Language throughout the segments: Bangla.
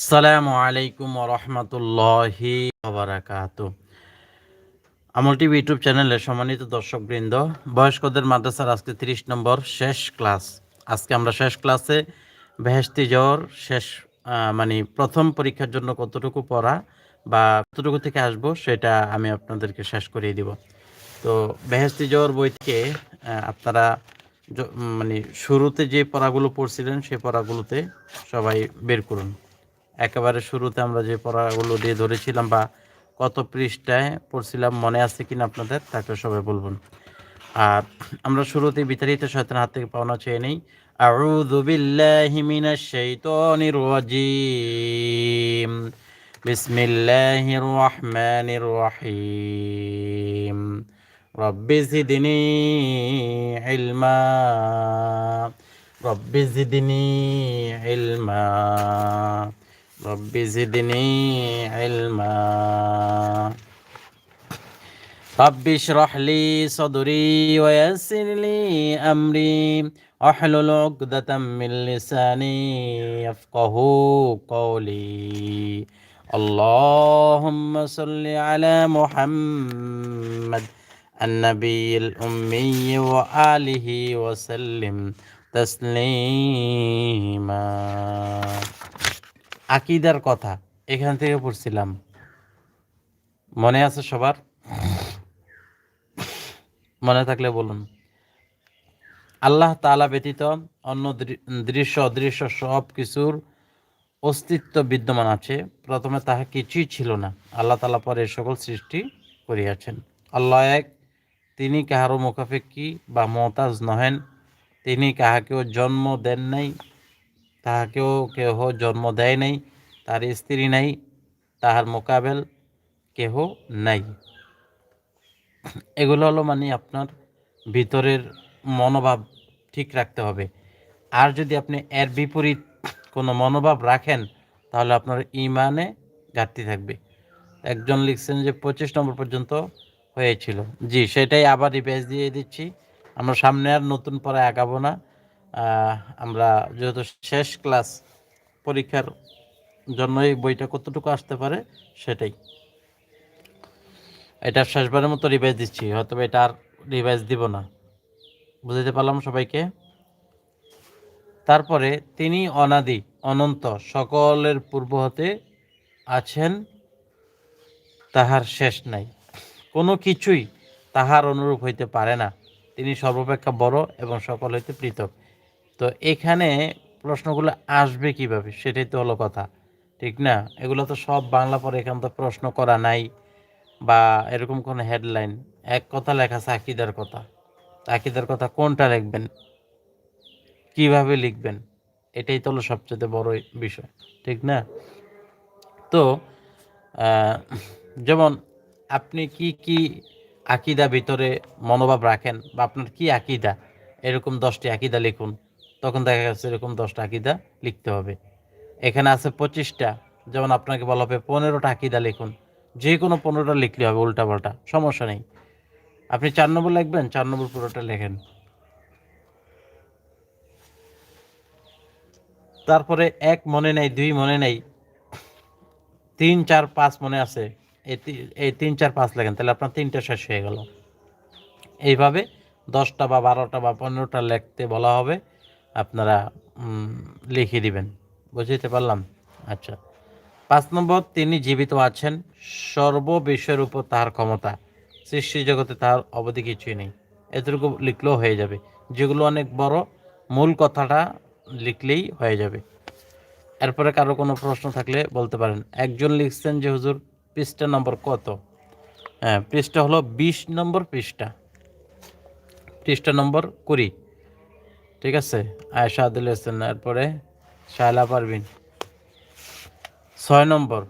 আসসালামু আলাইকুম রহমতুল্লাহি বারাকাতু আমল টিভি ইউটিউব চ্যানেলের সম্মানিত দর্শকবৃন্দ, বয়স্কদের মাদ্রাসার আজকে তিরিশ নম্বর শেষ ক্লাস। আজকে আমরা শেষ ক্লাসে বেহেস্তি জ্বর, শেষ মানে প্রথম পরীক্ষার জন্য কতটুকু পড়া বা কতটুকু থেকে আসব সেটা আমি আপনাদেরকে শেষ করিয়ে দিব। তো বেহেস্তি জ্বর বই থেকে আপনারা মানে শুরুতে যে পড়াগুলো পড়ছিলেন সেই পড়াগুলোতে সবাই বের করুন। একেবারে শুরুতে আমরা যে পড়াগুলো দিয়ে ধরেছিলাম বা কত পৃষ্ঠায় পড়ছিলাম, মনে আছে কিনা আপনাদের? তাকে সবাই বলবেন। আর আমরা শুরুতেই বিতাড়িত শয়তানের হাত থেকে পাওনা চেয়ে নেই। আউযু বিল্লাহি মিনাশ শাইতানির রাজিম। বিসমিল্লাহির রহমানির রহিম। রব্বি জিদনি ইলমা। রব্বি জিদনি ইলমা। رب زدني علما. رب اشرح لي صدري ويسر لي أمري. واحلل عقدة من لساني يفقه قولي. اللهم صل على محمد النبي الأمي وآله وسلم تسليما. আকিদার কথা, এখান থেকে পড়ছিলাম। মনে আছে সবার? মনে থাকলে বলুন। আল্লাহ তালা ব্যতীত অন্য দৃশ্য, অদৃশ্য সব কিছুর অস্তিত্ব বিদ্যমান আছে। প্রথমে তাহা কিছুই ছিল না। আল্লাহ তাআলা পরে সকল সৃষ্টি করিয়াছেন। আল্লাহ এক, তিনি কাহারও মুখাপেক্ষী বা মহতাজ নহেন। তিনি কাহাকেও জন্ম দেন নাই। তাহাকেও কেহ জন্ম দেয় নাই, তার স্ত্রী নাই, তাহার মোকাবেল কেহ নাই। এগুলো হলো মানে আপনার ভিতরের মনোভাব ঠিক রাখতে হবে। আর যদি আপনি এর বিপরীত কোনো মনোভাব রাখেন, তাহলে আপনার ইমানে ঘাটতি থাকবে। একজন লিখছেন যে, পঁচিশ নম্বর পর্যন্ত হয়েছিল। জি, সেটাই আবার রিভাইজ দিয়ে দিচ্ছি। আমরা সামনে আর নতুন পরে আগাবো না। আমরা যেহেতু শেষ ক্লাস পরীক্ষার জন্য এই বইটা কতটুকু আসতে পারে সেটাই। এটা শেষবারের মতো রিভাইজ দিচ্ছি হয়তো এটা আর রিভাইজ দিব না। বুঝতে পারলাম সবাইকে? তারপরে তিনি অনাদি, অনন্ত, সকলের পূর্ব হতে আছেন, তাহার শেষ নাই। কোনো কিছুই তাহার অনুরূপ হইতে পারে না। তিনি সর্বাপেক্ষা বড় এবং সকল হইতে পৃথক। তো এখানে প্রশ্নগুলো আসবে কীভাবে? সেটাই তো হলো কথা। ঠিক না? এগুলো তো সব বাংলা পরে এখানে তো প্রশ্ন করা নাই বা এরকম কোনো হেডলাইন এক কথা লেখা আছে আকিদার কথা। তা আকিদার কথা কোনটা লিখবেন? কীভাবে লিখবেন? এটাই তো হলো সবচেয়ে বড় বিষয়। ঠিক না? তো যেমন আপনি কি কি আকিদা ভিতরে মনোভাব রাখেন বা আপনার কি আকিদা? এরকম দশটি আকিদা লিখুন। তখন দেখা যাচ্ছে এরকম দশটা আকিদা লিখতে হবে। এখানে আছে পঁচিশটা, যেমন আপনাকে বলা হবে পনেরোটা আকিদা লিখুন। যে কোনো পনেরোটা লিখলে হবে উল্টা পাল্টা সমস্যা নেই। আপনি চার নম্বর লিখবেন, চার নম্বর পুরোটা লেখেন। তারপরে এক মনে নেই, দুই মনে নেই, তিন, চার, পাঁচ মনে আছে এই তিন, চার, পাঁচ লেখেন, তাহলে আপনার তিনটা শেষ হয়ে গেল। এইভাবে দশটা বা বারোটা বা পনেরোটা লিখতে বলা হবে। আপনারা লিখে দিবেন। বুঝতে পারলাম? আচ্ছা। পাঁচ নম্বর, তিনি জীবিত আছেন। সর্ব বিষয়ের উপর তাহার ক্ষমতা। সৃষ্টি জগতে তাহার অবধি কিছুই নেই। এতটুকু লিখলেও হয়ে যাবে। যেগুলো অনেক বড়, মূল কথাটা লিখলেই হয়ে যাবে। এরপরে কারও কোনো প্রশ্ন থাকলে বলতে পারেন। একজন লিখছেন যে, হুজুর, পৃষ্ঠা নম্বর কত? হ্যাঁ পৃষ্ঠা হলো বিশ নম্বর পৃষ্ঠা। পৃষ্ঠা নম্বর কুড়ি। ঠিক আছে? আয়সা আদিল হোসেন এরপরে শায়লা পারবিন ছয় নম্বর।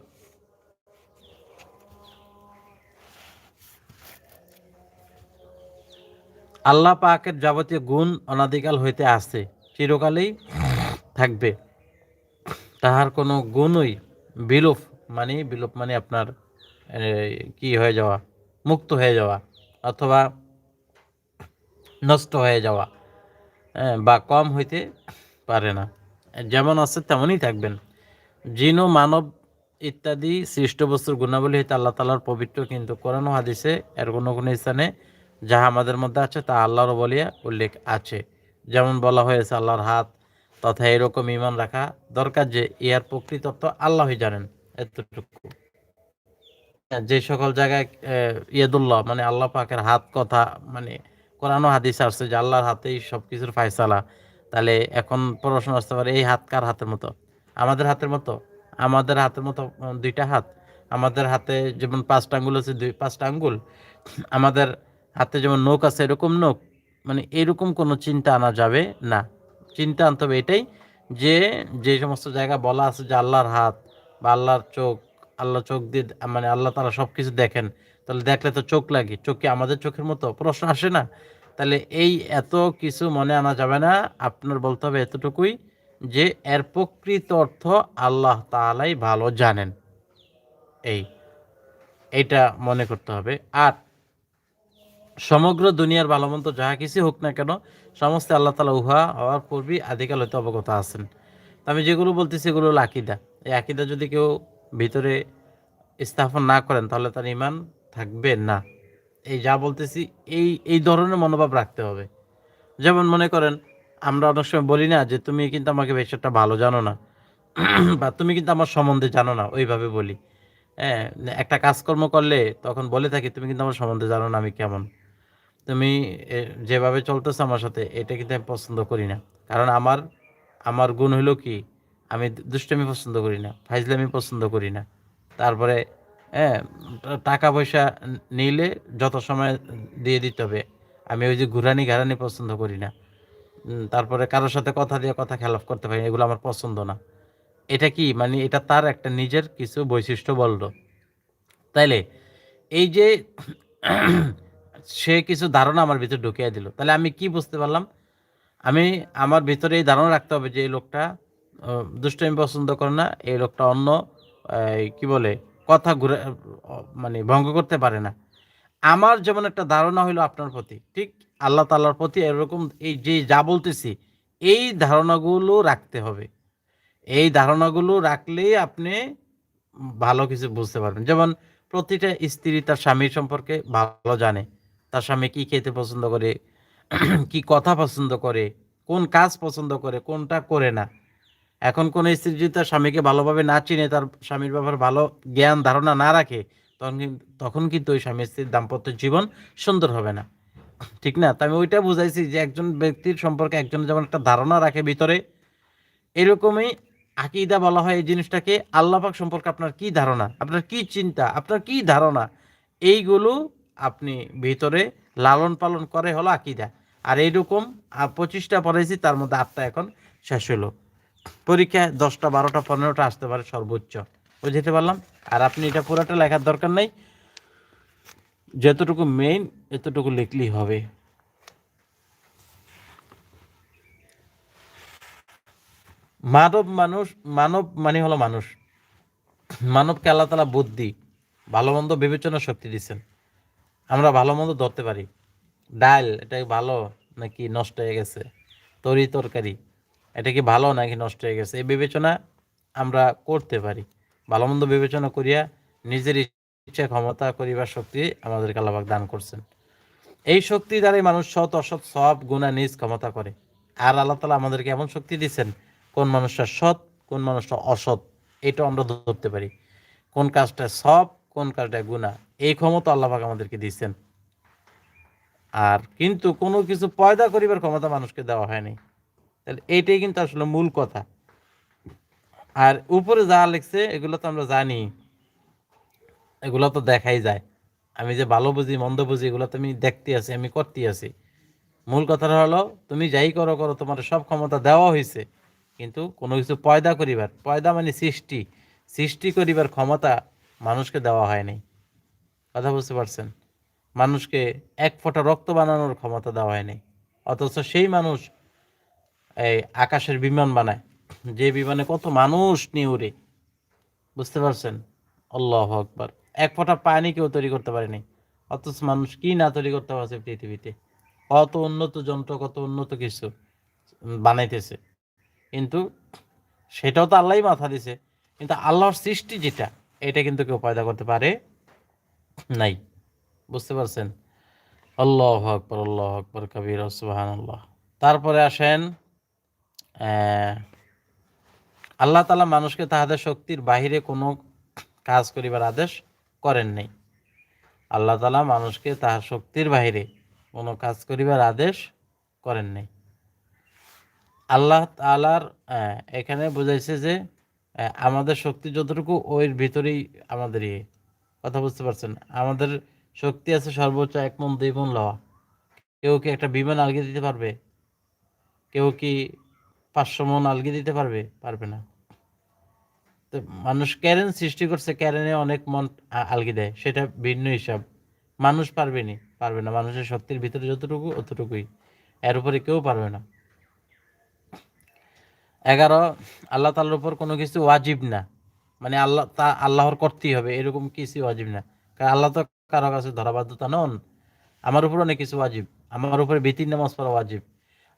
আল্লাহ পাকের যাবতীয় গুণ অনাদিকাল হইতে আসে, চিরকালেই থাকবে। তাহার কোনো গুণই বিলোপ মানে বিলোপ মানে আপনার কি হয়ে যাওয়া, মুক্ত হয়ে যাওয়া, অথবা নষ্ট হয়ে যাওয়া। বা কম হইতে পারে না। যেমন আছে তেমনই থাকবেন। জিন ও মানব ইত্যাদি সৃষ্ট বস্তুর গুণাবলী হইতে আল্লাহ তালার পবিত্র কিন্তু কোরআন হাদিসে এর কোনো কোনো স্থানে যাহা আমাদের মধ্যে আছে তা আল্লাহর বলিয়া উল্লেখ আছে। যেমন বলা হয়েছে, আল্লাহর হাত তথা এরকম ইমান রাখা দরকার যে ইহার প্রকৃত অর্থ আল্লাহই জানেন। এতটুকু। যে সকল জায়গায় ইয়েদুল্লাহ মানে আল্লাহ পাকের হাত কথা মানে কোরআন ও হাদিস আসছে যে আল্লাহর হাতেই সব কিছুর ফায়সালা। তাহলে এখন প্রশ্ন আসতে পারে, এই হাত কার হাতের মতো? আমাদের হাতের মতো? আমাদের হাতের মতো দুইটা হাত? আমাদের হাতে যেমন পাঁচটা আঙ্গুল আছে, দুই, পাঁচটা আঙ্গুল? আমাদের হাতে যেমন নখ আছে, এরকম নখ? মানে এরকম কোনো চিন্তা আনা যাবে না। চিন্তা আনতে হবে এটাই যে যে সমস্ত জায়গা বলা আছে যে আল্লাহর হাত বা আল্লাহর চোখ, আল্লাহ চোখ দিয়ে মানে আল্লাহ তারা সব কিছু দেখেন। তাহলে দেখলে তো চোখ লাগে। চোখে আমাদের চোখের মতো? প্রশ্ন আসে না। তাহলে এই এত কিছু মনে আনা যাবে না। আপনার বলতে হবে এতটুকুই যে, এর প্রকৃত অর্থ আল্লাহ তাআলাই ভালো জানেন। এই, এইটা মনে করতে হবে। আর সমগ্র দুনিয়ার ভালো মন্দ যাহা কিছু হোক না কেন, সমস্ত আল্লাহ তালা উহা হওয়ার পূর্বেই আদিকাল হইতে অবগত আছেন। আমি যেগুলো বলতেছি এগুলো হলো আকিদা। এই আকিদা যদি কেউ ভিতরে স্থাপন না করেন, তাহলে তার ইমান থাকবে? না। এই যা বলতেছি, এই এই ধরনের মনোভাব রাখতে হবে। যেমন মনে করেন, আমরা অনেক সময় বলি না যে, তুমি কিন্তু আমাকে বেশ একটা ভালো জানো না। বা, তুমি কিন্তু আমার সম্বন্ধে জানো না। ওইভাবে বলি। হ্যাঁ একটা কাজকর্ম করলে তখন বলে থাকি, তুমি কিন্তু আমার সম্বন্ধে জানো না, আমি কেমন? তুমি যেভাবে চলতেছো আমার সাথে, এটা কিন্তু আমি পছন্দ করি না। কারণ আমার আমার গুণ হলো কি? আমি দুষ্টামি পছন্দ করি না, ফাইজলামি পছন্দ করি না। তারপরে হ্যাঁ টাকা পয়সা নিলে যত সময় দিয়ে দিতে হবে। আমি ওই যে ঘুরানি ঘারানি পছন্দ করি না। তারপরে কারোর সাথে কথা দিয়ে কথা খেলাফ করতে পারি এগুলো আমার পছন্দ না। এটা কি? মানে এটা তার একটা নিজের কিছু বৈশিষ্ট্য বলল। তাইলে এই যে সে কিছু ধারণা আমার ভিতরে ঢুকিয়ে দিল। তাহলে আমি কি বুঝতে পারলাম? আমি, আমার ভিতরে এই ধারণা রাখতে হবে যে এই লোকটা দুষ্টামি পছন্দ করে না, এই লোকটা অন্য কি বলে কথা ঘুরে মানে ভঙ্গ করতে পারে না। আমার যেমন একটা ধারণা হইল আপনার প্রতি, ঠিক আল্লাহ তাল্লাহর প্রতি এরকম এই যে যা বলতেছি, এই ধারণাগুলো রাখতে হবে। এই ধারণাগুলো রাখলেই আপনি ভালো কিছু বুঝতে পারবেন। যেমন প্রতিটা স্ত্রী তার স্বামীর সম্পর্কে ভালো জানে, তার স্বামী কি খেতে পছন্দ করে, কি কথা পছন্দ করে, কোন কাজ পছন্দ করে, কোনটা করে না। এখন কোন স্ত্রী যদি তার স্বামীকে ভালোভাবে না চিনে, তার স্বামীর ব্যাপারে ভালো জ্ঞান, ধারণা না রাখে, তখন তখন কিন্তু ওই স্বামী স্ত্রীর দাম্পত্য জীবন সুন্দর হবে না। ঠিক না? তো আমি ওইটা বুঝাইছি যে একজন ব্যক্তির সম্পর্কে একজন যেমন একটা ধারণা রাখে ভিতরে, এরকমই আকিদা বলা হয় এই জিনিসটাকে। আল্লাহ পাক সম্পর্কে আপনার কি ধারণা? আপনার কি চিন্তা? আপনার কি ধারণা? এইগুলো আপনি ভিতরে লালন পালন করে হলো আকিদা। আর এইরকম পঁচিশটা পড়াইছি, তার মধ্যে আটটা এখন শেষ হলো পরীক্ষায় দশটা, বারোটা, পনেরোটা আসতে পারে সর্বোচ্চ। বুঝতে পারলাম? আর আপনি এটা পুরোটা লেখার দরকার নেই। যতটুকু মেইন এতটুকু লিখলেই হবে। মানব মানুষ, মানব মানে হলো মানুষ। মানবকে আল্লাহ তালা বুদ্ধি, ভালো মন্দ বিবেচনা শক্তি দিচ্ছেন। আমরা ভালো মন্দ ধরতে পারি। ডাল, এটা ভালো নাকি নষ্ট হয়ে গেছে? তরি তরকারি। এটা কি ভালো নাকি নষ্ট হয়ে গেছে? এই বিবেচনা আমরা করতে পারি। ভালো মন্দ বিবেচনা করিয়া নিজের ইচ্ছা, ক্ষমতা, করিবার শক্তি আমাদেরকে আল্লাহ দান করছেন। এই শক্তি দ্বারাই মানুষ সৎ, অসৎ, সব গুণা নিজ ক্ষমতা করে। আর আল্লাহ তালা আমাদেরকে এমন শক্তি দিচ্ছেন কোন মানুষটা সৎ, কোন মানুষটা অসৎ এটা আমরা ধরতে পারি। কোন কাজটা সব, কোন কাজটা গুণা এই ক্ষমতা আল্লাহ পাক আমাদেরকে দিচ্ছেন আর কিন্তু কোনো কিছু পয়দা করিবার ক্ষমতা মানুষকে দেওয়া হয়নি। তাহলে এইটাই কিন্তু আসলে মূল কথা। আর উপরে যা লিখছে, এগুলো তো আমরা জানি। এগুলো তো দেখাই যায়। আমি যে ভালো বুঝি, মন্দ বুঝি, এগুলো তো আমি দেখতে আছি, আমি করতে আছি। মূল কথাটা হলো, তুমি যাই করো করো, তোমার সব ক্ষমতা দেওয়া হয়েছে কিন্তু কোনো কিছু পয়দা করিবার, পয়দা মানে সৃষ্টি। সৃষ্টি করিবার ক্ষমতা মানুষকে দেওয়া হয়নি কথা বুঝতে পারছেন? মানুষকে এক ফোঁটা রক্ত বানানোর ক্ষমতা দেওয়া হয়নি অথচ সেই মানুষ এই আকাশের বিমান বানায়। যে বিমানে কত মানুষ নিয়ে উড়ে। বুঝতে পারছেন? আল্লাহ আকবার। এক ফোঁটা পানি কেউ তৈরি করতে পারেনি। অথচ মানুষ কি না তৈরি করতে পারছে পৃথিবীতে? কত উন্নত যন্ত্র, কত উন্নত কিছু বানাইতেছে। কিন্তু সেটাও তো আল্লাহই মাথা দিছে। কিন্তু আল্লাহর সৃষ্টি যেটা, এটা কিন্তু কেউ পয়দা করতে পারে নাই। বুঝতে পারছেন? আল্লাহ আকবর আল্লাহ আকবর, কবির সুবাহান আল্লাহ তারপরে আসেন আল্লাহ তালা মানুষকে তাহাদের শক্তির বাহিরে কোনো কাজ করিবার আদেশ করেন নাই। আল্লাহ তালা মানুষকে তাহার শক্তির বাহিরে কোনো কাজ করিবার আদেশ করেন নাই। আল্লাহ তালার এখানে বোঝাইছে যে আমাদের শক্তি যতটুকু, ওর ভিতরেই আমাদের ইয়ে। কথা বুঝতে পারছেন? আমাদের শক্তি আছে সর্বোচ্চ এক মন, দুই মন লওয়া। কেউ কি একটা বিমান আলগি দিতে পারবে? কেউ কি পাঁচশো মন আলগি দিতে পারবে? পারবে না। তো মানুষ ক্যারেন সৃষ্টি করছে, ক্যারেনে অনেক মন আলগি দেয়। সেটা ভিন্ন হিসাব। মানুষ পারবে নি? পারবে না। মানুষের শক্তির ভিতরে যতটুকু, অতটুকুই। এর উপরে কেউ পারবে না। এগারো, আল্লাহ তাল্লার উপর কোনো কিছু ওয়াজিব না। মানে আল্লাহ তা, আল্লাহর করতেই হবে। এরকম কিছু ওয়াজিব না। কারণ আল্লাহ তো কারও কাছে ধরাবাধ্যতা নন। আমার উপর অনেক কিছু ওয়াজিব। আমার উপরে বেতির নামাজ পড়া ওয়াজিব।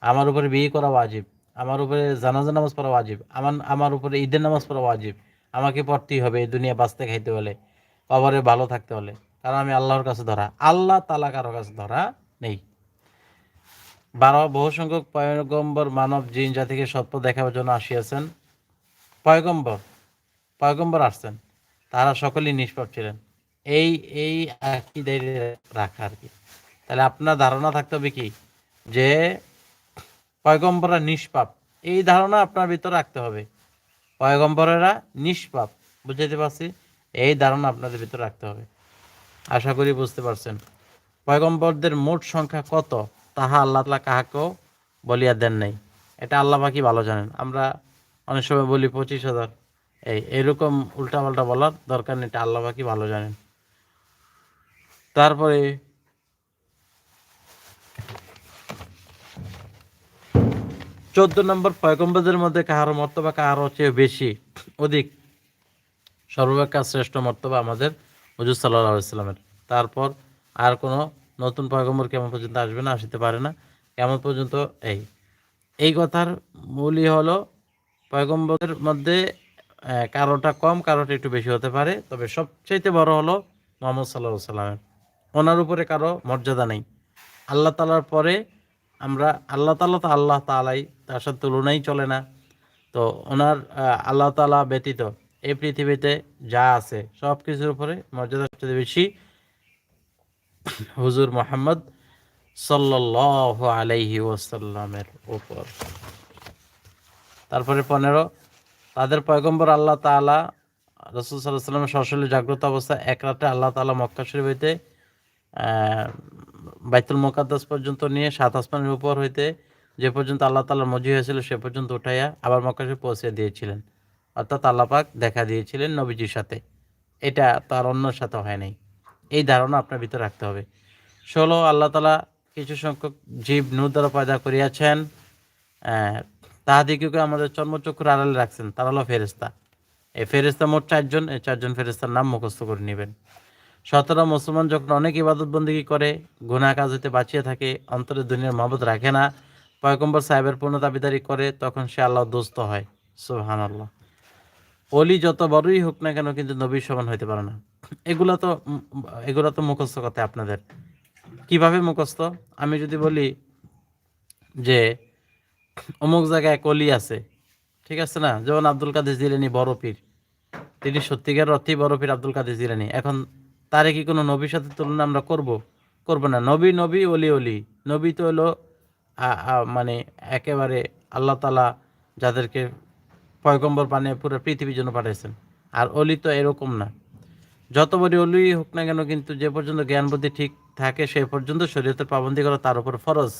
আমার উপরে বিয়ে করা ওয়াজিব। আমার উপরে জানাজা নামাজ পড়া ওয়াজিব। আমার আমার উপরে ঈদের নামাজ পড়া ওয়াজিব। আমাকে পড়তেই হবে এই দুনিয়া বাঁচতে খাইতে হলে, কবরে ভালো থাকতে হলে। কারণ আমি আল্লাহর কাছে ধরা, আল্লাহ তালা কারও কাছে ধরা নেই। বারো বহু সংখ্যক পয়গম্বর মানব জিন জাতিকে সত্য দেখাবার জন্য আসিয়াছেন। পয়গম্বর পয়গম্বর আসছেন। তারা সকলেই নিষ্পাপ ছিলেন। এই এই আকিদাই রাখা আর কি। তাহলে আপনার ধারণা থাকতে হবে কি? যে পয়গম্বররা নিষ্পাপ। এই ধারণা আপনার ভিতরে রাখতে হবে। পয়গম্বরেরা নিষ্পাপ। বুঝাইতে পারছি? এই ধারণা আপনাদের ভিতরে রাখতে হবে। আশা করি বুঝতে পারছেন। পয়গম্বরদের মোট সংখ্যা কত? তাহা আল্লাহ তালা কাহাকেও বলিয়া দেন নাই। এটা আল্লাহ পাকি ভালো জানেন। আমরা অনেক সময় বলি পঁচিশ হাজার। এই এরকম উল্টাপাল্টা বলার দরকার নেই। এটা আল্লাহ পাকি ভালো জানেন। তারপরে চোদ্দ নম্বর পয়গম্বদের মধ্যে কাহার মর্তবা কাহার চেয়ে বেশি। অধিক। সর্বাপেক্ষা শ্রেষ্ঠ মর্তবা আমাদের হজুর সাল্লাহ ইসলামের তারপর আর কোনো নতুন পয়গম্বর কেমন পর্যন্ত আসবে না, আসতে পারে না। কেমন পর্যন্ত? এই। এই কথার মূলই হলো পয়গম্বরের মধ্যে কারোটা কম, কারোটা একটু বেশি হতে পারে। তবে সবচাইতে বড় হলো মোহাম্মদ সাল্লাহ সাল্লামের। ওনার উপরে কারও মর্যাদা নেই। আল্লাহ তালার পরে আমরা আল্লাহ তালা তো আল্লাহ তালাই তার সাথে তুলনাই চলে না। তো ওনার আল্লাহ তালা ব্যতীত এই পৃথিবীতে যা আছে সব কিছুর উপরে মর্যাদা সবচেয়ে বেশি হুজুর মোহাম্মদ সাল্লাহ আলাইহি ওসাল্লামের উপর। তারপরে পনেরো, তাদের পয়গম্বর আল্লাহ তাআলা, রসুল সাল্লাহ সাল্লামের সশরীরে জাগ্রত অবস্থা এক রাতে আল্লাহ তাআলা মক্কা শরীফ হইতে বাইতুল মোকাদ্দাস পর্যন্ত নিয়ে সাত আসমানের উপর হইতে যে পর্যন্ত আল্লাহ তাআলা মজি হয়েছিল সে পর্যন্ত উঠাইয়া আবার মক্কা শরীফ পৌঁছে দিয়েছিলেন। অর্থাৎ আল্লাপাক দেখা দিয়েছিলেন নবীজির সাথে। এটা তার অন্যর সাথে হয় নাই। এই ধারণা আপনার ভিতরে রাখতে হবে। ষোলো আল্লাহ তালা কিছু সংখ্যক জীব নূর দ্বারা পয়দা করিয়াছেন। আহ, তাহাদিগকে আমাদের চর্মচক্ষুর আড়ালে রাখছেন। তারা হলো ফেরেস্তা এই ফেরেস্তা মোট চারজন এই চারজন ফেরেস্তার নাম মুখস্থ করে নেবেন। সতেরো মুসলমান যখন অনেক ইবাদত বন্দিগি করে, গুনাহ কাজ হইতে বাঁচিয়ে থাকে, অন্তরে দুনিয়ার মহব্বত রাখে না, পয়গম্বর সাহেবের পূর্ণ দাবিদারি করে, তখন সে আল্লাহ দোস্ত হয়। সুহান আল্লাহ অলি যত বড়ই হোক না কেন কিন্তু নবীর সমান হইতে পারে না। এগুলা তো, এগুলো তো মুখস্থ কথা আপনাদের। কীভাবে মুখস্থ? আমি যদি বলি যে, অমুক জায়গায় এক অলি আছে, ঠিক আছে না? যেমন আব্দুল কাদের জিলানি বড় পীর। তিনি সত্যিকার অর্থেই বড় পীর আব্দুল কাদের জিলানি। এখন তারে কি কোনো নবীর সাথে তুলনা আমরা করব? করব না। নবী নবী, অলি অলি। নবী তো হলো মানে একেবারে আল্লাহ তালা যাদেরকে পয়গম্বর বানিয়ে পুরো পৃথিবীর জন্য পাঠিয়েছেন আর অলি তো এরকম না। যত বড় অলি হোক না কেন কিন্তু যে পর্যন্ত জ্ঞান বুদ্ধি ঠিক থাকে, সে পর্যন্ত শরীয়তের পাবন্দি করা তার উপর ফরজ।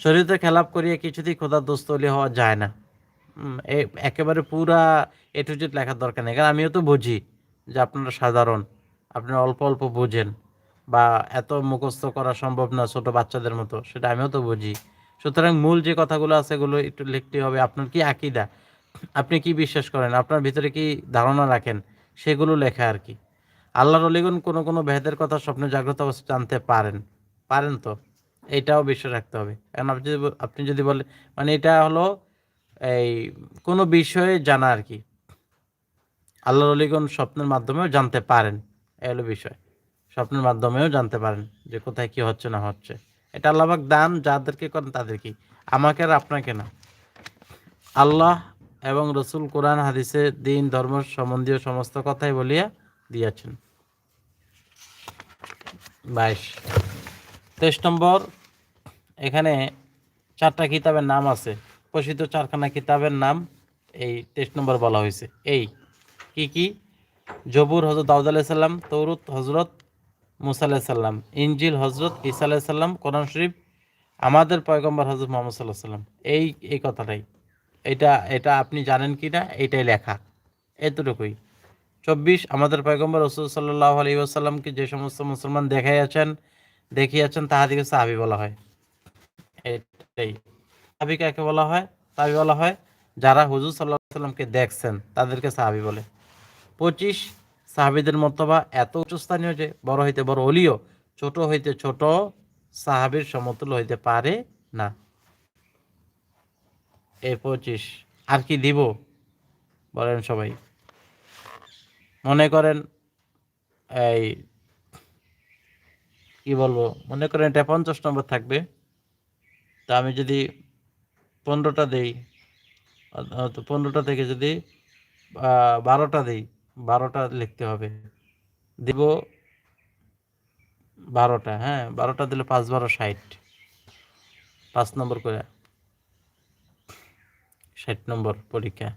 শরীয়তে খেলাপ করিয়ে কিছুতেই খোদার দোস্ত অলি হওয়া যায় না। একেবারে পুরা এ টু জেড লেখার দরকার নেই। কারণ আমিও তো বুঝি যে আপনারা সাধারণ। আপনারা অল্প অল্প বুঝেন বা এত মুখস্থ করা সম্ভব না ছোট বাচ্চাদের মতো, সেটা আমিও তো বুঝি। সুতরাং মূল যে কথাগুলো আছে এগুলো একটু লিখতে হবে। আপনার কি আকিদা? আপনি কি বিশ্বাস করেন? আপনার ভিতরে কি ধারণা রাখেন? সেগুলো লেখা আর কি। আল্লাহর অলিগুন কোনো কোনো ভেদের কথা স্বপ্নে জাগ্রত অবস্থা জানতে পারেন। পারেন তো? এইটাও বিশ্বাস রাখতে হবে। কারণ আপনি যদি আপনি যদি বলেন মানে এটা হলো এই কোনো বিষয়ে জানা আর কি। আল্লাহর অলিগণ স্বপ্নের মাধ্যমেও জানতে পারেন। এই হলো বিষয়। স্বপ্নের মাধ্যমেও জানতে পারেন যে কোথায় কি হচ্ছে না হচ্ছে। এটা আল্লাহবাক দান, যাদেরকে করেন তাদেরকে আমাকে আর আপনাকে না। আল্লাহ এবং রসুল কোরআন, হাদিসে দিন, ধর্ম সম্বন্ধীয় সমস্ত কথাই বলিয়া দিয়েছেন। বাইশ। তেইশ নম্বর, এখানে চারটা কিতাবের নাম আছে। প্রসিদ্ধ চারখানা কিতাবের নাম এই তেইশ নম্বর বলা হয়েছে। এই কি কি? জবুর হজরত দাউদ আলাইসাল্লাম তৌরুত হজরত মুসা আলাইসাল্লাম ইঞ্জিল হজরত ইসা আলাইসাল্লাম কোরআন শরীফ আমাদের পয়গম্বর হজরত মোহাম্মদ সাল্লাহ সাল্লাম। এই এই কথাটাই। এটা এটা আপনি জানেন কি না এইটাই লেখা। এতটুকুই। চব্বিশ, আমাদের পয়গম্বর রসুল সাল্লাহ আলী আসাল্লামকে যে সমস্ত মুসলমান দেখাইয়াছেন, দেখিয়াছেন তাহাদিকে সাহাবি বলা হয়। এটাই। সাহাবি কাকে বলা হয়? সাহাবি বলা হয়, যারা হুজুর সাল্লাহ সাল্লামকে দেখছেন, তাদেরকে সাহাবি বলে। পঁচিশ সাহাবিদের মতবা এত উচ্চস্থানীয় যে বড় হইতে বড় অলিও, ছোট হইতে ছোট সাহাবির সমতুল হইতে পারে না। এ পঁচিশ, আর কি দিব? বলেন সবাই। মনে করেন এই, কি বলব? মনে করেন এটা পঞ্চাশ নম্বর থাকবে। তা আমি যদি পনেরোটা দেই পনেরোটা থেকে যদি বারোটা দেই বারোটা লিখতে হবে। দিব বারোটা হ্যাঁ বারোটা দিলে পাঁচ বারো ষাট। পাঁচ নম্বর করে ষাট নম্বর পরীক্ষা।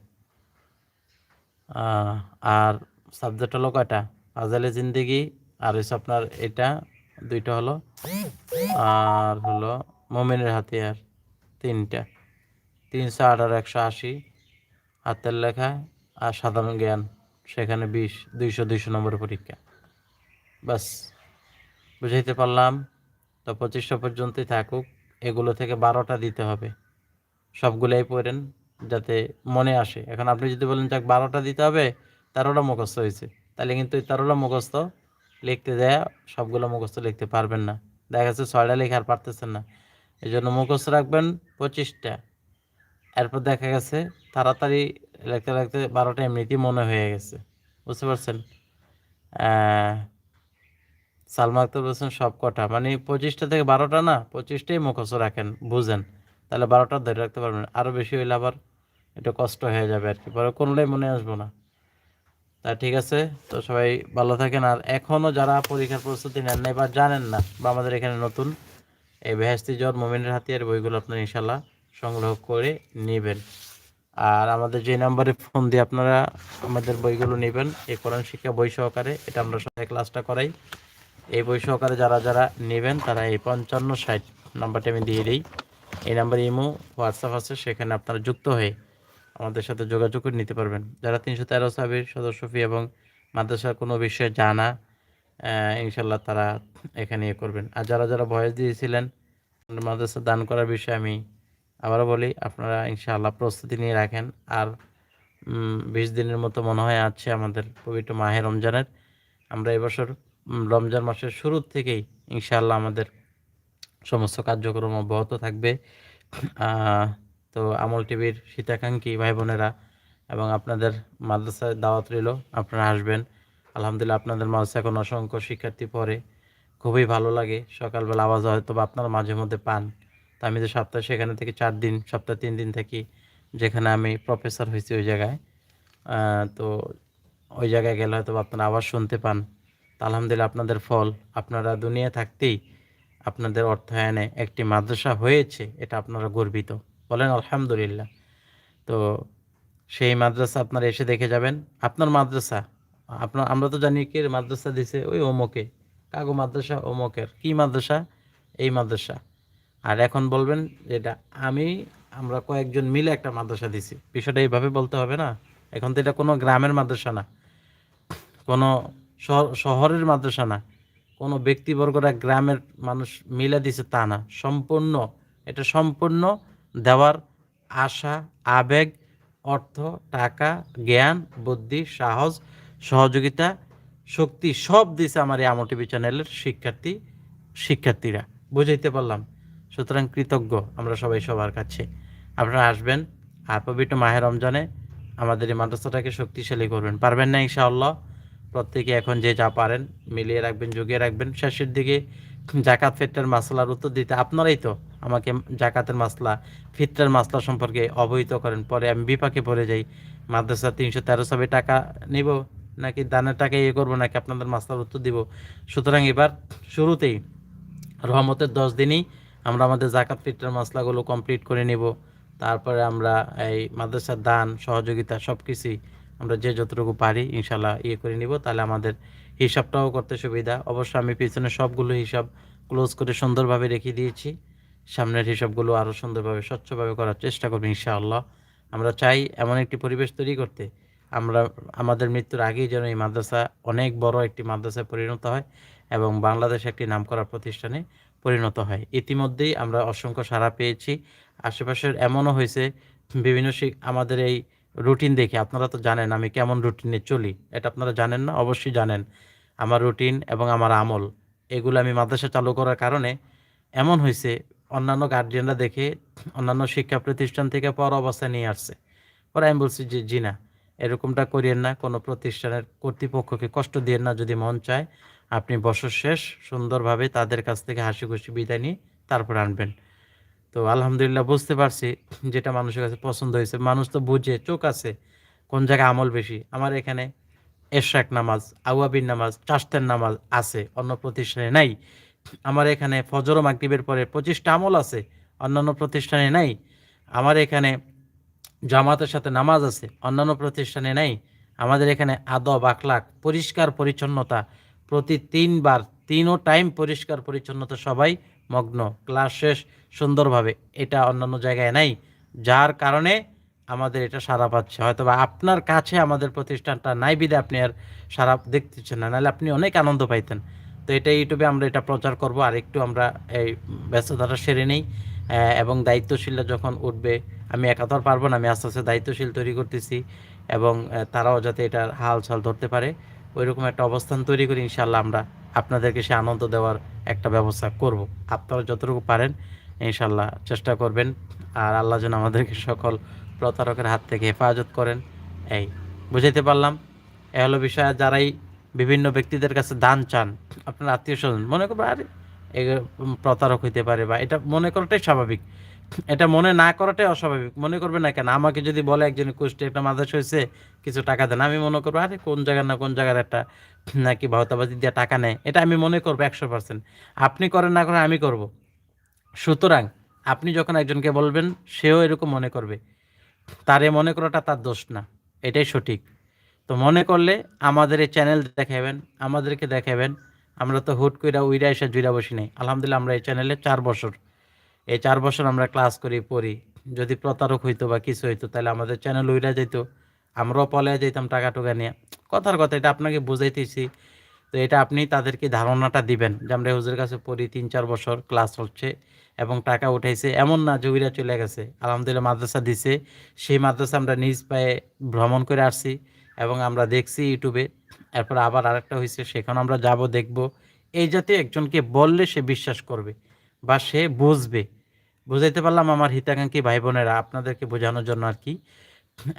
আর সাবজেক্ট হলো কয়টা? আজালে জিন্দিগি, আর হচ্ছে আপনার এটা, দুইটা হলো, আর হলো মোমিনের হাতিয়ার, তিনটা। তিনশো আঠারো একশো আশি, হাতের লেখা আর সাধারণ জ্ঞান। সেখানে বিশ, দুইশো দুইশো নম্বর পরীক্ষা। বাস বুঝাইতে পারলাম। তো পঁচিশশো পর্যন্তই থাকুক। এগুলো থেকে বারোটা দিতে হবে। সবগুলাই পড়েন যাতে মনে আসে। এখন আপনি যদি বলেন, যাক, বারোটা দিতে হবে, তেরোটা মুখস্থ হয়েছে। তাহলে কিন্তু এই তেরোটা মুখস্থ লিখতে দেয়া সবগুলো মুখস্থ লিখতে পারবেন না। দেখা যাচ্ছে ছয়টা লেখা আর পারতেছেন না। এই জন্য মুখস্থ রাখবেন পঁচিশটা। এরপর দেখা গেছে তাড়াতাড়ি লিখতে লিখতে বারোটা এমনিতেই মনে হয়ে গেছে। বুঝতে পারছেন? সালমা আক্তার বলছেন সব কটা। মানে পঁচিশটা থেকে বারোটা না, পঁচিশটাই মুখস্থ রাখেন, বুঝেন। তাহলে বারোটা ধরে রাখতে পারবেন। আরও বেশি হইলে আবার একটু কষ্ট হয়ে যাবে আর কি। পরে কোনোটাই মনে আসব না। তা ঠিক আছে, তো সবাই ভালো থাকেন। আর এখনও যারা পরীক্ষার প্রস্তুতি নেন নাই বা জানেন না বা আমাদের এখানে নতুন, এই বেহেস্তি জ্বর, মোমিনের হাতিয়ার বইগুলো আপনার ইনশাল্লাহ সংগ্রহ করে নেবেন। আর আমাদের যে নাম্বারে ফোন দিয়ে আপনারা আমাদের বইগুলো নেবেন এই কোরআন শিক্ষা বই সহকারে, এটা আমরা সবাই ক্লাসটা করাই। এই বই সহকারে যারা যারা নেবেন, তারা এই পঞ্চান্ন ষাট নাম্বারটা আমি দিয়ে দিই। এই নাম্বারে ইমো, হোয়াটসঅ্যাপ আছে, সেখানে আপনারা যুক্ত হয়ে আমাদের সাথে যোগাযোগ করে নিতে পারবেন। যারা তিনশো তেরো সাবির সদস্য ফি এবং মাদ্রাসার কোনো বিষয়ে জানা ইনশাল্লাহ তারা এখানে ইয়ে করবেন। আর যারা যারা ভয়েস দিয়েছিলেন, মাদ্রাসা দান করার বিষয়ে আমি আবারও বলি, আপনারা ইনশাআল্লাহ প্রস্তুতি নিয়ে রাখেন। আর বিশ দিনের মতো মনে হয় আছে আমাদের পবিত্র মাহে রমজানের। আমরা এবছর রমজান মাসের শুরুর থেকেই ইনশাআল্লাহ আমাদের সমস্ত কার্যক্রম অব্যাহত থাকবে। তো আমল টিভির শীতাকাঙ্ক্ষী ভাই বোনেরা এবং আপনাদের মাদ্রাসায় দাওয়াত রইল, আপনারা আসবেন। আলহামদুলিল্লাহ আপনাদের মাদ্রাসা এখন অসংখ্য শিক্ষার্থী পড়ে। খুবই ভালো লাগে। সকালবেলা আওয়াজ হয়তো বা আপনারা মাঝে মধ্যে পান। তা আমি তো সপ্তাহে সেখানে থেকে চার দিন, সপ্তাহে তিন দিন থাকি, যেখানে আমি প্রফেসর হয়েছি ওই জায়গায়। তো ওই জায়গায় গেলে হয়তো আপনারা আওয়াজ শুনতে পান। তা আলহামদুলিল্লাহ আপনাদের ফল, আপনারা দুনিয়া থাকতেই আপনাদের অর্থায়নে একটি মাদ্রাসা হয়েছে, এটা আপনারা গর্বিত। বলেন আলহামদুলিল্লাহ। তো সেই মাদ্রাসা আপনারা এসে দেখে যাবেন। আপনার মাদ্রাসা, আপনার, আমরা তো জানি কে মাদ্রাসা দিছে? ওই ওমকে। কাগো মাদ্রাসা, ওমকের। কি মাদ্রাসা? এই মাদ্রাসা। আর এখন বলবেন এটা আমি, আমরা কয়েকজন মিলে একটা মাদ্রাসা দিছি। বিষয়টা এইভাবে বলতে হবে না। এখন তো এটা কোনো গ্রামের মাদ্রাসা না। কোনো শহর- শহরের মাদ্রাসা না। কোনো ব্যক্তিবর্গরা গ্রামের মানুষ মিলে দিছে তা না। সম্পূর্ণ, এটা সম্পূর্ণ দেওয়ার আশা, আবেগ, অর্থ, টাকা, জ্ঞান, বুদ্ধি, সাহস, সহযোগিতা, শক্তি সব দিছে আমার এই আমল টিভি চ্যানেলের শিক্ষার্থী, শিক্ষার্থীরা। বুঝাইতে পারলাম। সুতরাং কৃতজ্ঞ আমরা সবাই সবার কাছে। আপনারা আসবেন, আর পবিত্র মাহে রমজানে আমাদের এই মাদ্রাসাটাকে শক্তিশালী করবেন। পারবেন না ইনশাআল্লাহ, প্রত্যেকে এখন যে যা পারেন মিলিয়ে রাখবেন, জুগিয়ে রাখবেন। শেষের দিকে জাকাত ফিট্টার মাসলার উত্তর দিতে আপনারাই তো আমাকে জাকাতের মাসলা ফিট্টার মাসলা সম্পর্কে অবহিত করেন। পরে আমি বিপাকে পড়ে যাই, মাদ্রাসা তিনশো তেরো সবে টাকা নিব নাকি দানের টাকা ইয়ে করব নাকি আপনাদের মাসলার উত্তর দিব। সুতরাং এবার শুরুতেই রহমতের দশ দিনই আমরা আমাদের জাকাত ফিট্টার মশলাগুলো কমপ্লিট করে নিব। তারপরে আমরা এই মাদ্রাসার দান, সহযোগিতা সব কিছুই আমরা যে যতটুকু পারি ইনশাল্লাহ ইয়ে করে নিব। তাহলে আমাদের হিসাবটাও করতে সুবিধা। অবশ্য আমি পিছনে সবগুলো হিসাব ক্লোজ করে সুন্দরভাবে রেখে দিয়েছি। সামনের হিসাবগুলো আরও সুন্দরভাবে, স্বচ্ছভাবে করার চেষ্টা করব ইনশাআল্লাহ। আমরা চাই এমন একটি পরিবেশ তৈরি করতে। আমরা, আমাদের মৃত্যুর আগেই যেন এই মাদ্রাসা অনেক বড় একটি মাদ্রাসায় পরিণত হয় এবং বাংলাদেশ একটি নামকরা প্রতিষ্ঠানে পরিণত হয়। ইতিমধ্যেই আমরা অসংখ্য সাড়া পেয়েছি। আশেপাশের এমনও হয়েছে, বিভিন্ন আমাদের এই রুটিন দেখে, আপনারা তো জানেন আমি কেমন রুটিনে চলি, এটা আপনারা জানেন না? অবশ্যই জানেন। আমার রুটিন এবং আমার আমল, এগুলো আমি মাদ্রাসা চালু করার কারণে এমন হয়েছে, অন্যান্য গার্জিয়ানরা দেখে, অন্যান্য শিক্ষা প্রতিষ্ঠান থেকে পর অবস্থায় নিয়ে আসছে। পরে আমি বলছি যে, জি না, এরকমটা করিয়েন না, কোনো প্রতিষ্ঠানের কর্তৃপক্ষকে কষ্ট দিয়েন না যদি মন চায়। আপনি বছর শেষ সুন্দরভাবে তাদের কাছ থেকে হাসি খুশি বিদায় নিয়ে তারপর আনবেন। তো আলহামদুলিল্লাহ বুঝতে পারছি যেটা মানুষের কাছে পছন্দ হয়েছে। মানুষ তো বুঝে, চোখ আছে কোন জায়গায় আমল বেশি। আমার এখানে এশরাক নামাজ আউয়াবিন নামাজ চাষতের নামাজ আছে, অন্য প্রতিষ্ঠানে নাই। আমার এখানে ফজর মাগরিবের পরে পঁচিশটা আমল আছে, অন্যান্য প্রতিষ্ঠানে নাই। আমার এখানে জামাতের সাথে নামাজ আছে, অন্যান্য প্রতিষ্ঠানে নাই। আমাদের এখানে আদব আখলাক পরিষ্কার, পরিচ্ছন্নতা প্রতি তিনবার, তিনও টাইম পরিষ্কার পরিচ্ছন্নতা সবাই মগ্ন। ক্লাস শেষ, সুন্দরভাবে। এটা অন্যান্য জায়গায় নাই, যার কারণে আমাদের এটা সারা পাচ্ছে। হয়তো বা আপনার কাছে আমাদের প্রতিষ্ঠানটা নাই বিদে আপনি আর সারা দেখতেছেন না, নাহলে আপনি অনেক আনন্দ পাইতেন। তো এটা ইউটিউবে আমরা এটা প্রচার করব, আর একটু আমরা এই ব্যস্ততাটা সেরে নেই। এবং দায়িত্বশীলরা যখন উঠবে, আমি একা তো পারব না, আমি আস্তে আস্তে দায়িত্বশীল তৈরি করতেছি, এবং তারাও যাতে এটার হাল ছাল ধরতে পারে। ওইরকম একটা অবস্থান তৈরি করে ইনশাল্লাহ আমরা আপনাদেরকে সে আনন্দ দেওয়ার একটা ব্যবস্থা করব। আপনারা যতটুকু পারেন ইনশাল্লাহ চেষ্টা করবেন আর আল্লাহ যেন আমাদেরকে সকল প্রতারকের হাত থেকে হেফাজত করেন। এই, বুঝাইতে পারলাম? এ হলো বিষয়, যারাই বিভিন্ন ব্যক্তিদের কাছে দান চান, আপনার আত্মীয় স্বজন, মনে করবেন, আরে, এ প্রতারক হইতে পারে বা এটা মনে করাটাই স্বাভাবিক। এটা মনে না করাটাই অস্বাভাবিক। মনে করবে না কেন? আমাকে যদি বলে একজন কুষ্টি একটা মাদাস হয়েছে, কিছু টাকা দেন। আমি মনে করব, আরে, কোন জায়গার না কোন জায়গার একটা নাকি ভাওতাবাজি দিয়ে টাকা নেয়? এটা আমি মনে করব একশো পার্সেন্ট আপনি করেন না করেন আমি করব। সুতরাং আপনি যখন একজনকে বলবেন, সেও এরকম মনে করবে। তারে মনে করাটা তার দোষ না। এটাই সঠিক। তো মনে করলে আমাদের এই চ্যানেল দেখাবেন, আমাদেরকে দেখাবেন। আমরা তো হুট কইরা উইরা এসে জুইরা বসি নাই। আলহামদুলিল্লাহ আমরা এই চ্যানেলে চার বছর এই চার বছর আমরা ক্লাস করি, পড়ি। যদি প্রতারক হইতো বা কিছু হইতো, তাহলে আমাদের চ্যানেল উইরা যেত আমরাও পলায় যেতাম টাকা টুকা নিয়ে। কথার কথা, এটা আপনাকে বুঝাইতেছি। তো এটা আপনি তাদেরকে ধারণাটা দিবেন যে আমরা হুজুরের কাছে পড়ি তিন, চার বছর ক্লাস হচ্ছে এবং টাকা উঠাইছে। এমন না যে উইরা চলে গেছে। আলহামদুলিল্লাহ মাদ্রাসা দিছে। সেই মাদ্রাসা আমরা নিজ পায়ে ভ্রমণ করে আসছি এবং আমরা দেখছি ইউটিউবে। এরপর আবার আরেকটা হয়েছে সেখানে আমরা যাব, দেখব। এই জাতীয় একজনকে বললে সে বিশ্বাস করবে। বা সে বুঝবে। বুঝাইতে পারলাম আমার হিতাকাঙ্ক্ষী ভাই বোনেরা আপনাদেরকে বোঝানোর জন্য আর কি।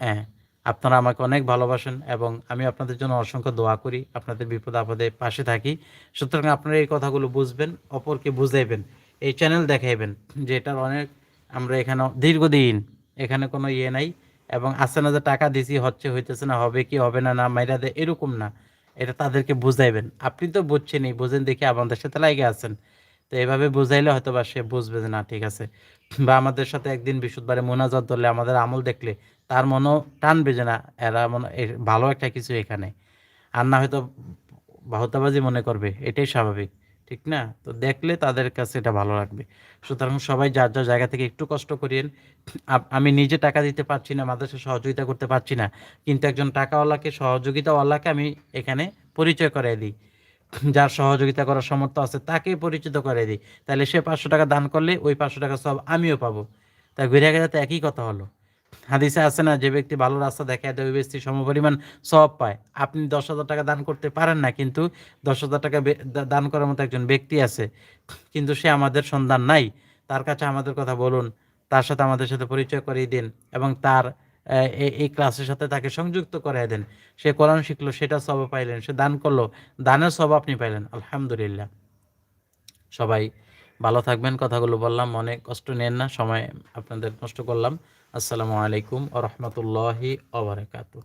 হ্যাঁ আপনারা আমাকে অনেক ভালোবাসেন এবং আমি আপনাদের জন্য অসংখ্য দোয়া করি, আপনাদের বিপদ আপদে পাশে থাকি। সুতরাং আপনারা এই কথাগুলো বুঝবেন, অপরকে বুঝাইবেন, এই চ্যানেল দেখাইবেন যে এটার অনেক আমরা এখানে দীর্ঘদিন এখানে কোনো ইয়ে নাই এবং আসছে না যে টাকা দিছি, হচ্ছে, হইতেছে না, হবে কি, হবে না না, মাইরা দে এরকম না। এটা তাদেরকে বুঝাইবেন। আপনি তো বুঝছেনই, বুঝেন দেখে আমাদের সাথে লাগে আছেন। তো এভাবে বুঝাইলে হয়তো বা সে বুঝবে যে না, ঠিক আছে। বা আমাদের সাথে একদিন বিশুদ্ধবারে মোনাজাত ধরলে, আমাদের আমল দেখলে তার মনও টানবে যে না, এরা মনে ভালো একটা কিছু এখানে। আর না হয়তো বাহতাবাজি মনে করবে, এটাই স্বাভাবিক, ঠিক না? তো দেখলে তাদের কাছে এটা ভালো লাগবে। সুতরাং সবাই যার যার জায়গা থেকে একটু কষ্ট করিয়েন। আমি নিজে টাকা দিতে পারছি না মাদ্রাসা সহযোগিতা করতে পারছি না, কিন্তু একজন টাকাওয়ালাকে, সহযোগিতাওয়ালাকে আমি এখানে পরিচয় করাই দিই। যার সহযোগিতা করার সামর্থ্য আছে তাকে পরিচিত করে দিই। তাহলে সে পাঁচশো টাকা দান করলে ওই পাঁচশো টাকা সব আমিও পাবো। তা ঘুরে গেলে তো একই কথা হলো। হাদিসে আছে না, যে ব্যক্তি ভালো রাস্তা দেখায় দেয় ওই ব্যক্তি সমপরিমাণ সব পায়। আপনি দশ হাজার টাকা দান করতে পারেন না, কিন্তু দশ হাজার টাকা দান করার মতো একজন ব্যক্তি আছে। কিন্তু সে আমাদের সন্ধান নাই। তার কাছে আমাদের কথা বলুন, তার সাথে আমাদের সাথে পরিচয় করিয়ে দিন এবং তার এই- ক্লাসের সাথে তাকে সংযুক্ত করাই দেন। সে কোরআন শিখলো, সেটা সব পাইলেন, সে দান করল, দানের সব আপনি পাইলেন, আলহামদুলিল্লাহ। সবাই ভালো থাকবেন, কথাগুলো বললাম অনেক কষ্ট নেন না, সময় আপনাদের নষ্ট করলাম। আসসালামু আলাইকুম ও রহমতুল্লাহি ওবরাকাতু